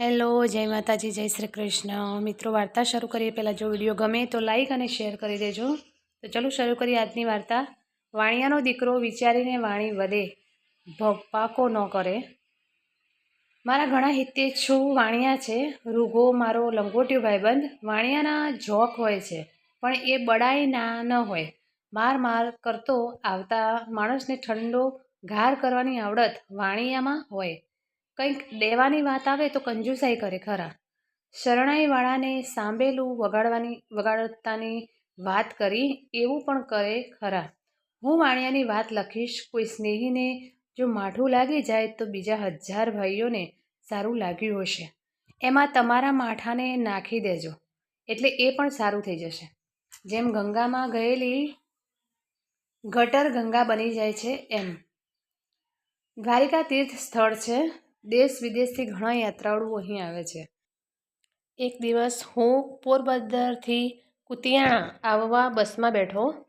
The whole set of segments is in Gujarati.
હેલો, જય માતાજી, જય શ્રી કૃષ્ણ. મિત્રો, વાર્તા શરૂ કરીએ. પહેલાં જો વીડિયો ગમે તો લાઈક અને શેર કરી દેજો. તો ચલો શરૂ કરીએ આજની વાર્તા. વાણિયાનો દીકરો વિચારીને વાણી વધે. પાકો ન કરે. મારા ઘણા હિતેચ્છુ વાણિયા છે. રૂગો મારો લંગોટિયો ભાઈબંધ. વાણિયાના જોક હોય છે, પણ એ બડાઈ ના ન હોય. માર માર કરતો આવતા માણસને ઠંડો ઘાર કરવાની આવડત વાણિયામાં હોય. કંઈક દેવાની વાત આવે તો કંજુસાઈ કરે ખરા. શરણાઈવાળાને સાંભેલું વગાડવાની, વગાડતાની વાત કરી એવું પણ કરે ખરા. હું વાણિયાની વાત લખીશ, કોઈ સ્નેહીને જો માઠું લાગી જાય તો બીજા હજાર ભાઈઓને સારું લાગ્યું હશે. એમાં તમારા માઠાને નાખી દેજો, એટલે એ પણ સારું થઈ જશે. જેમ ગંગામાં ગયેલી ગટર ગંગા બની જાય છે એમ. દ્વારિકા તીર્થ સ્થળ છે. દેશ વિદેશથી ઘણા યાત્રાળુઓ અહીં આવે છે. એક દિવસ હું પોરબંદરથી કુતિયાણા આવવા બસમાં બેઠો.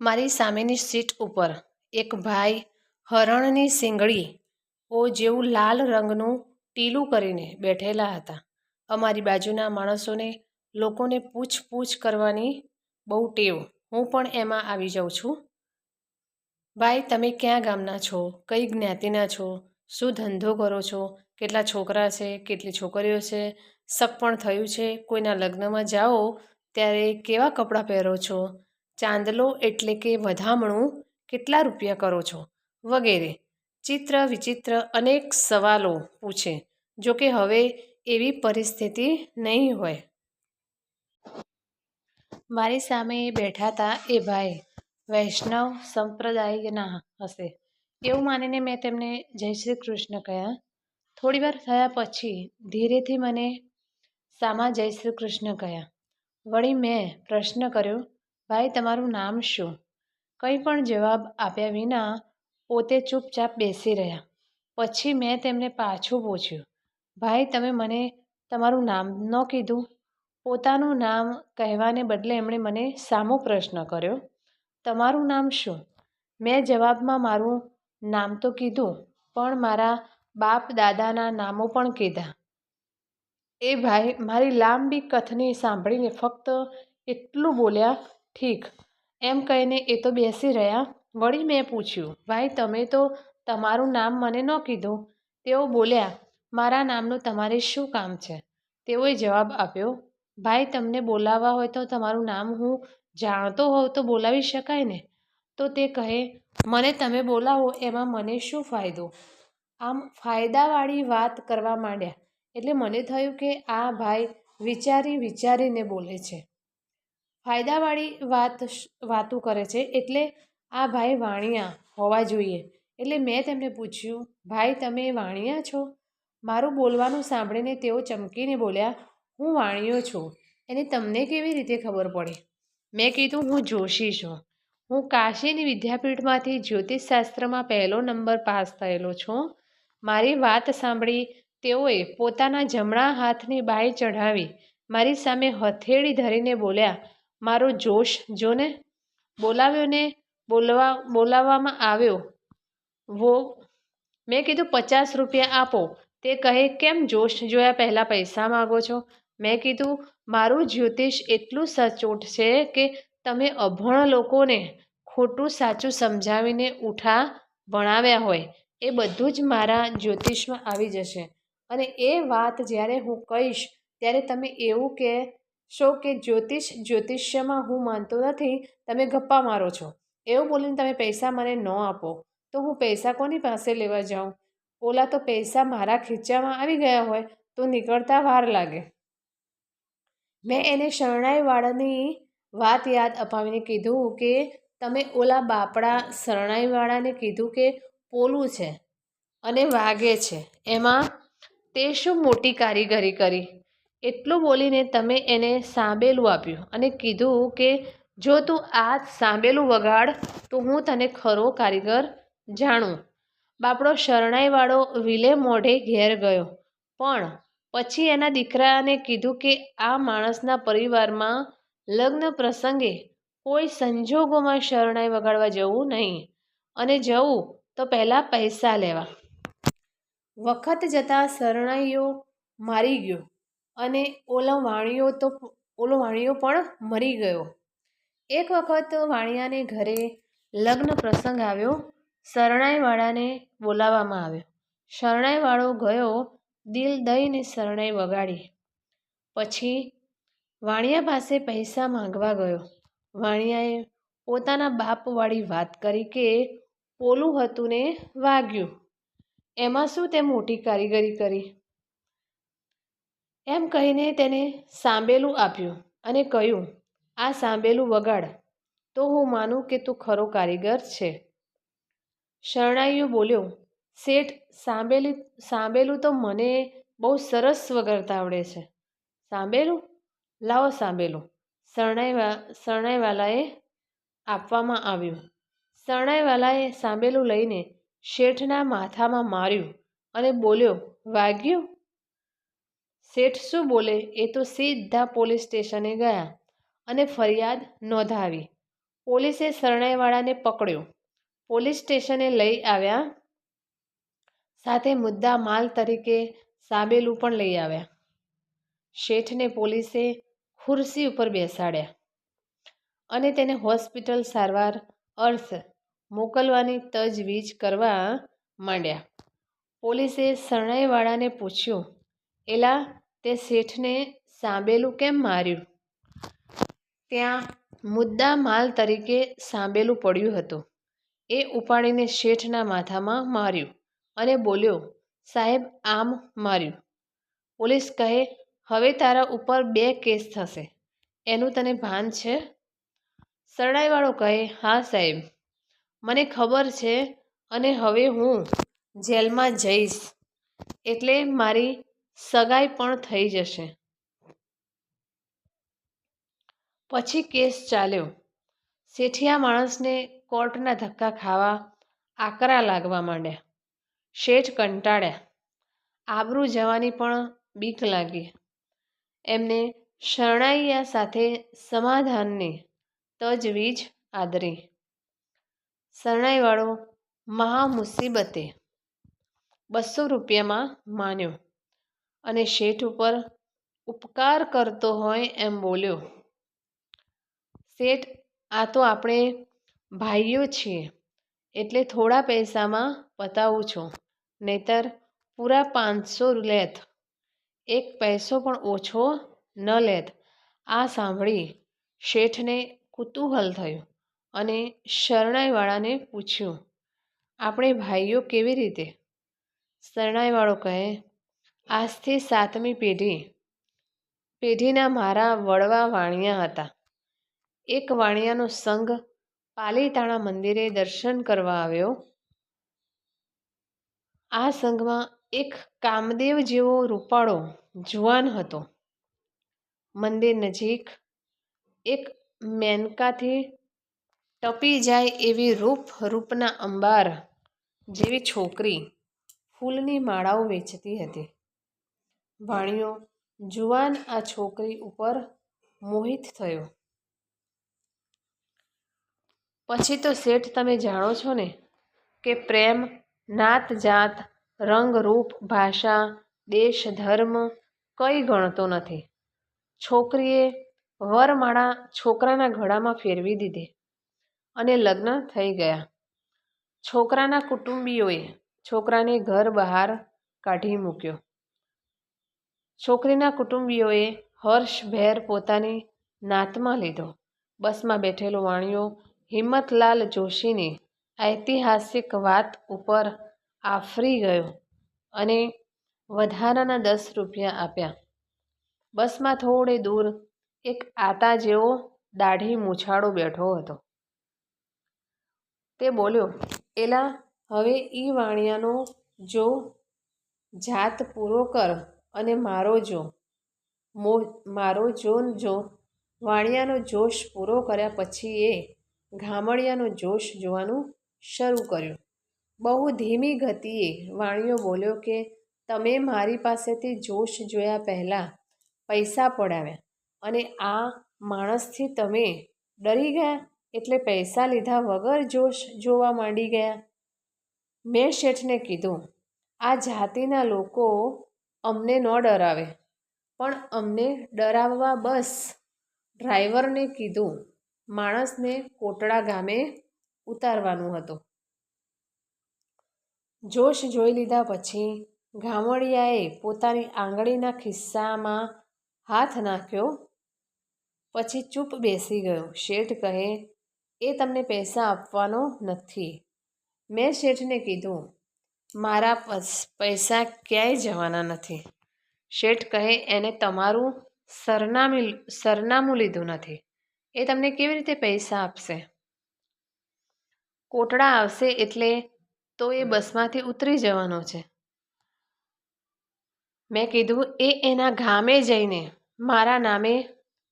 મારી સામેની સીટ ઉપર એક ભાઈ હરણની સિંગડી ઓ જેવું લાલ રંગનું ટીલું કરીને બેઠેલા હતા. અમારી બાજુના માણસોને લોકોને પૂછપૂછ કરવાની બહુ ટેવ. હું પણ એમાં આવી જાઉં છું. ભાઈ, તમે ક્યાં ગામના છો? કઈ જ્ઞાતિના છો? શું ધંધો કરો છો? કેટલા છોકરા છે? કેટલી છોકરીઓ છે? સગપણ થયું છે. કોઈના લગ્નમાં જાઓ ત્યારે કેવા કપડાં પહેરો છો? ચાંદલો એટલે કે વધામણું કેટલા રૂપિયા કરો છો? વગેરે. ચિત્ર, વિચિત્ર અનેક સવાલો પૂછે, જો કે હવે એવી પરિસ્થિતિ નહીં હોય. મારી સામે બેઠા હતા એ ભાઈ. વૈષ્ણવ સંપ્રદાયના હશે. એવું માનીને મેં તેમને જય શ્રી કૃષ્ણ કહ્યા. થોડીવાર થયા પછી ધીરેથી મને સામા જય શ્રી કૃષ્ણ કહ્યા. વળી મેં પ્રશ્ન કર્યો, ભાઈ, તમારું નામ શું? કંઈ પણ જવાબ આપ્યા વિના પોતે ચૂપચાપ બેસી રહ્યા. પછી મેં તેમને પાછું પૂછ્યું, ભાઈ, તમે મને તમારું નામ ન કીધું? પોતાનું નામ કહેવાને બદલે એમણે મને સામો પ્રશ્ન કર્યો. તમારું નામ શું? મેં જવાબમાં મારું નામ તો કીધું, પણ મારા બાપ દાદાના નામો પણ કીધા. એ ભાઈ મારી લાંબી કથની સાંભળીને ફક્ત એટલું બોલ્યા, ઠીક. એમ કહીને એ તો બેસી રહ્યા. વળી મેં પૂછ્યું, ભાઈ, તમે તો તમારું નામ મને ન કીધું. તેઓ બોલ્યા, મારા નામનું તમારે શું કામ છે? તેઓએ જવાબ આપ્યો, ભાઈ, તમને બોલાવવા હોય તો તમારું નામ હું જાણતો હોઉં તો બોલાવી શકાય ને? તો તે કહે, મને તમે બોલાવો, એમાં મને શું ફાયદો? આમ ફાયદાવાળી વાત કરવા માંડ્યા. એટલે મને થયું કે આ ભાઈ વિચારી વિચારીને બોલે છે. ફાયદાવાળી વાત વાતું કરે છે. એટલે આ ભાઈ વાણિયા હોવા જોઈએ. એટલે મેં તેમને પૂછ્યું, ભાઈ, તમે વાણિયા છો? મારું બોલવાનું સાંભળીને તેઓ ચમકીને બોલ્યા, હું વાણિયો છું. એને તમને કેવી રીતે ખબર પડી? મેં કીધું, હું જોશી છું. હું કાશીની વિદ્યાપીઠમાંથી જ્યોતિષશાસ્ત્રમાં પહેલો નંબર પાસ થયેલો છું. મારી વાત સાંભળી તેઓએ પોતાના જમણા હાથની બાઈ ચઢાવી, મારી સામે હથેળી ધરીને બોલ્યા, મારો જોશ, જોને. બોલાવ્યો ને બોલવા, બોલાવવામાં આવ્યો, વો, મેં કીધું પચાસ રૂપિયા આપો, તે કહે, કેમ જોશ જોયા પહેલાં પૈસા માગો છો? મેં કીધું, મારું જ્યોતિષ એટલું સચોટ છે કે તમે અભણ લોકોને ખોટું સાચું સમજાવીને ઉઠા ભણાવ્યા હોય, એ બધું જ મારા જ્યોતિષમાં આવી જશે. અને એ વાત જ્યારે હું કહીશ, ત્યારે તમે એવું કહેશો કે જ્યોતિષ જ્યોતિષ્યમાં હું માનતો નથી, તમે ગપ્પા મારો છો. એવું બોલીને તમે પૈસા મને ન આપો. તો હું પૈસા કોની પાસે લેવા જાઉં? ઓલા તો પૈસા મારા ખીચામાં આવી ગયા હોય, તો નીકળતા વાર લાગે. મેં એને શરણાઈવાળાની વાત યાદ અપાવીને કીધું કે તમે ઓલા બાપડા શરણાઈવાળાને કીધું કે પોલું છે અને વાગે છે. એમાં તે શું મોટી કારીગરી કરી? એટલું બોલીને તમે એને સાંભેલું આપ્યું અને કીધું કે, જો તું આ સાંભેલું વગાડ, તો હું તને ખરો કારીગર જાણું. બાપડો શરણાઈવાળો વિલે મોઢે ઘેર ગયો. પણ પછી એના દીકરાને કીધું કે, આ માણસના પરિવારમાં લગ્ન પ્રસંગે કોઈ સંજોગોમાં શરણાઈ વગાડવા જવું નહીં અને જવું તો પહેલાં પૈસા લેવા. વખત જતાં શરણાઈઓ મારી ગયો અને ઓલો વાણિયો તો ઓલો વાણિયો પણ મરી ગયો. એક વખત વાણિયાને ઘરે લગ્ન પ્રસંગ આવ્યો, શરણાઈવાળાને બોલાવવામાં આવ્યો. શરણાઈવાળો ગયો, દિલ દઈને શરણાઈ વગાડી. પછી વાણિયા પાસે પૈસા માંગવા ગયો. વાણિયાએ પોતાના બાપવાળી વાત કરી કે પોલું હતું ને વાગ્યું. એમાં શું તે મોટી કારીગરી કરી? એમ કહીને તેને સાંબેલું આપ્યું અને કહ્યું, આ સાંબેલું વગાડ. તો હું માનું કે તું ખરો કારીગર છે. શરણાઈઓ બોલ્યો, શેઠ સાંબેલી સાંબેલું તો મને બહુ સરસ વગાડતા આવડે છે. સાંબેલું લાવો સાંબેલું શરણાઈવા, શરણાઈવાલાએ આપવામાં આવ્યું. શરણાઈવાલાએ સાંબેલું લઈને શેઠના માથામાં માર્યું અને બોલ્યો, વાગ્યું? શેઠ શું બોલે? એ તો સીધા પોલીસ સ્ટેશને ગયા અને ફરિયાદ નોંધાવી. પોલીસે શરણાઈવાળાને પકડ્યો. પોલીસ સ્ટેશને લઈ આવ્યા. સાથે મુદ્દા માલ તરીકે સાબેલું પણ લઈ આવ્યા. શેઠને પોલીસે ખુરશી ઉપર બેસાડ્યા. અને તેને હોસ્પિટલ સારવાર અર્થ મોકલવાની તજવીજ કરવા માંડ્યા. પોલીસે શરણાઈવાળાને પૂછ્યું, એલા, તે શેઠને સાંબેલું કેમ માર્યું? ત્યાં મુદ્દા માલ તરીકે સાંબેલું પડ્યું હતું. એ ઉપાડીને શેઠના માથામાં માર્યું અને બોલ્યો, સાહેબ, આમ માર્યું. પોલીસ કહે હવે તારા ઉપર બે કેસ થશે. એનું તને ભાન છે? શરણાઈવાળો કહે, હા, સાહેબ. મને ખબર છે અને હવે હું જેલમાં જઈશ. એટલે મારી સગાઈ પણ થઈ જશે. પછી કેસ ચાલ્યો. શેઠિયા માણસને કોર્ટના ધક્કા ખાવા આકરા લાગવા માંડ્યા. શેઠ કંટાળ્યા. આબરૂ જવાની પણ બીક લાગી. એમને શરણાઈયા સાથે સમાધાનની તજવીજ આદરી. શરણાઈવાળો મહા મુસીબતે બસો રૂપિયામાં માન્યો અને શેઠ ઉપર ઉપકાર કરતો હોય એમ બોલ્યો. શેઠ, આ તો આપણે ભાઈઓ છીએ, એટલે થોડા પૈસામાં પતાવું છું, નહીતર પૂરા પાંચસો લેત. એક પૈસો પણ ઓછો ન લેત. આ સાંભળી શેઠને કુતૂહલ થયું અને શરણાઈવાળાને પૂછ્યું, આપણે ભાઈઓ કેવી રીતે? શરણાઈવાળો કહે, આજથી સાતમી પેઢી. પેઢીના મારા વડવા વાણિયા હતા. એક વાણિયાનો સંઘ પાલીતાણા મંદિરે દર્શન કરવા આવ્યો. આ સંઘમાં એક કામદેવ જેવો રૂપાળો જુવાન હતો. મંદિર નજીક એક મેનકાથી ટપી જાય એવી રૂપ, રૂપના અંબાર જેવી છોકરી ફૂલની માળાઓ વેચતી હતી. વાણીઓ, જુવાન આ છોકરી ઉપર મોહિત થયો. પછી તો શેઠ તમે જાણો છો ને કે પ્રેમ નાત જાત રંગ, રૂપ, ભાષા, દેશ, ધર્મ કંઈ ગણતો નથી. છોકરીએ વરમાળા છોકરાના ગળામાં ફેરવી દીધી અને લગ્ન થઈ ગયા. છોકરાના કુટુંબીઓએ છોકરાને ઘર બહાર કાઢી મૂક્યો. છોકરીના કુટુંબીઓએ હર્ષભેર પોતાની નાતમાં લીધો. બસમાં બેઠેલો વાણિયો હિંમતલાલ જોશીની ઐતિહાસિક વાત ઉપર આફરી ગયો અને વધારાના દસ રૂપિયા આપ્યા. બસમાં થોડે દૂર એક આતા જેવો દાઢી મૂછાળો બેઠો હતો. તે બોલ્યો, એલા, હવે ઈ વાણિયાનો જો જાત પૂરો કર અને મારો જો, મો, મારો જો જો, વાણિયાનો જોશ પૂરો કર્યા પછી એ ગામડિયાનો જોશ જોવાનું શરૂ કર્યું. બહુ ધીમી ગતિએ વાણિયો બોલ્યો કે, તમે મારી પાસેથી જોશ જોયા પહેલાં પૈસા પડાવ્યા અને આ માણસથી તમે ડરી ગયા? એટલે પૈસા લીધા વગર જોશ જોવા માંડી ગયા? મેં શેઠને કીધું, આ જાતિના લોકો અમને ન ડરાવે, પણ અમને ડરાવવા બસ. ડ્રાઈવરને કીધું, માણસને કોટડા ગામે ઉતારવાનું હતું. જોશ જોઈ લીધા પછી ગામડિયાએ પોતાની આંગળીના ખિસ્સામાં હાથ નાખ્યો, પછી ચૂપ બેસી ગયો. શેઠ કહે, એ તમને પૈસા આપવાનો નથી. મેં શેઠને કીધું, મારા પસ- પૈસા ક્યાંય જવાના નથી. શેઠ કહે, એને તમારું સરનામી સરનામું લીધું નથી. એ તમને કેવી રીતે પૈસા આપશે? કોટડા આવશે એટલે તો એ બસમાંથી ઉતરી જવાનો છે. મેં કીધું એ એના ગામે જઈને મારા નામે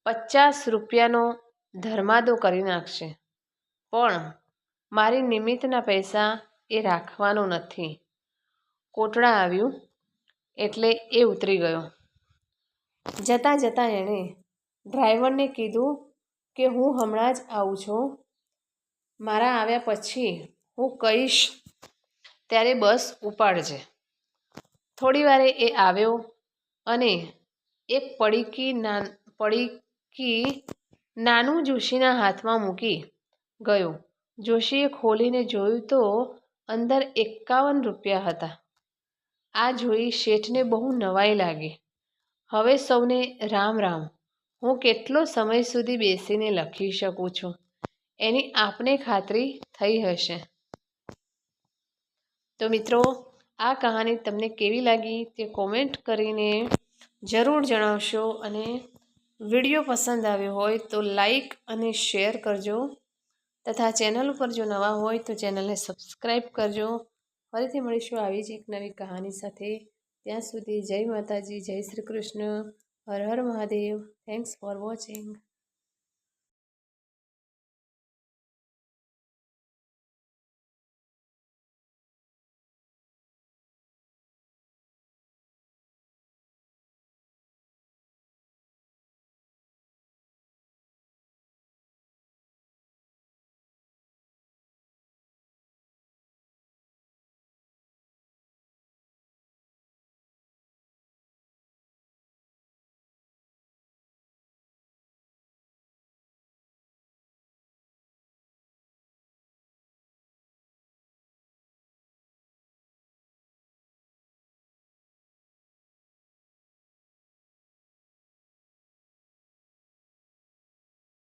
પચાસ રૂપિયાનો ધર્માદો કરી નાખશે. પણ મારી નિમિત્તના પૈસા એ રાખવાનો નથી. કોટડા આવ્યું એટલે એ ઉતરી ગયો. જતાં જતાં એણે ડ્રાઈવરને કીધું કે હું હમણાં જ આવું છું. મારા આવ્યા પછી હું કહીશ ત્યારે બસ ઉપાડજે. થોડી વારે એ આવ્યો અને એક પડીકી ના પડીકી નાનું જોશીના હાથમાં મૂકી ગયો. જોશીએ ખોલીને જોયું તો અંદર એકાવન રૂપિયા હતા. આ જોઈ શેઠને બહુ નવાઈ લાગી. હવે સૌને રામ રામ. હું કેટલો સમય સુધી બેસીને લખી શકું છું? એની આપને ખાતરી થઈ હશે. તો મિત્રો, આ કહાની તમને કેવી લાગી તે કોમેન્ટ કરીને જરૂર જણાવશો અને વીડિયો પસંદ આવ્યો હોય તો લાઈક અને શેર કરજો. તથા ચેનલ ઉપર જો નવા હોય તો ચેનલને સબસ્ક્રાઈબ કરજો. ફરીથી મળીશું આવી જ એક નવી કહાની સાથે. ત્યાં સુધી જય માતાજી, જય શ્રી કૃષ્ણ. હર હર મહાદેવ. Thanks for watching